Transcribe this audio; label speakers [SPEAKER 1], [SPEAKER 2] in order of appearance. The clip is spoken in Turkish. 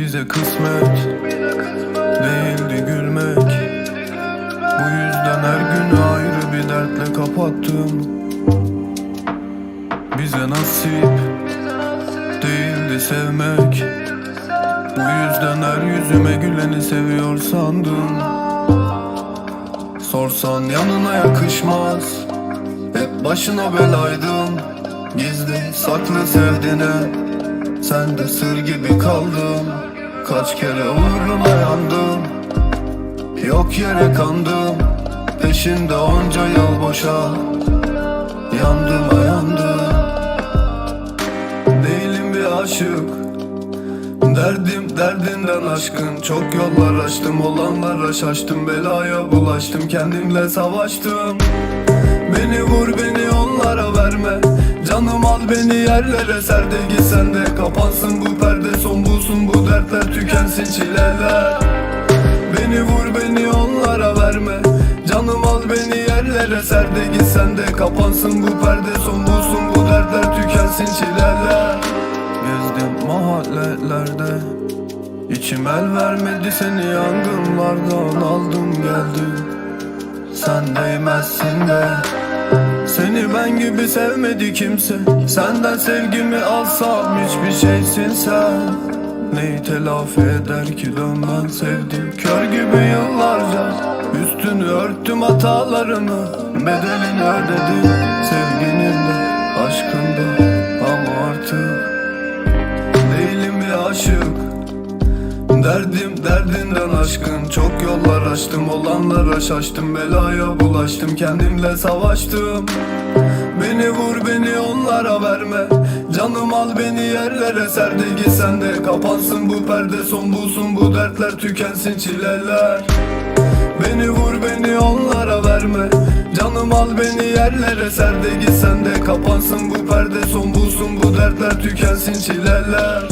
[SPEAKER 1] Bize kısmet değildi gülmek. Bu yüzden her günü ayrı bir dertle kapattım. Bize nasip değildi sevmek. Bu yüzden her yüzüme güleni seviyor sandım. Sorsan yanına yakışmaz. Hep başına belaydın. Gizli saklı sevdiğine Sen de sır gibi kaldın Kaç kere uğruna yandım. Yok yere kandım Peşinde onca yıl boşa. Yandım yandım. Değilim bir aşık. Derdim derdinden aşkın. Çok yollar açtım olanlara şaştım. Belaya bulaştım kendimle savaştım. Beni vur beni onlara verme. Canım al beni yerlere ser. De git sen de Kapansın bu perde son bulsun bu dertler Tükensin çileler. Beni vur beni onlara verme. Canım al beni yerlere ser de git sen de Kapansın bu perde. Son bulsun bu dertler Tükensin çileler. Gezdim mahallelerde. İçim el vermedi seni yangınlardan. Aldım geldim. Sen değmezsin de. Seni ben gibi sevmedi kimse. Senden sevgimi alsam hiçbir şeysin sen Neyi telafi eder ki dönmen sevdim. Kör gibi yıllarca Üstünü örttüm hatalarını. Bedelini ödedim Sevginin de aşkın da. Ama artık Değilim bir aşık. Derdim derdinden aşkın. Çok yollar açtım olanlara şaştım. Belaya bulaştım kendimle savaştım. Beni vur beni onlara verme Canım al beni yerlere ser de git sen de. Kapansın bu perde son bulsun bu dertler Tükensin çileler. Beni vur beni onlara verme. Canım al beni yerlere ser de git sen de. Kapansın bu perde son bulsun bu dertler Tükensin çileler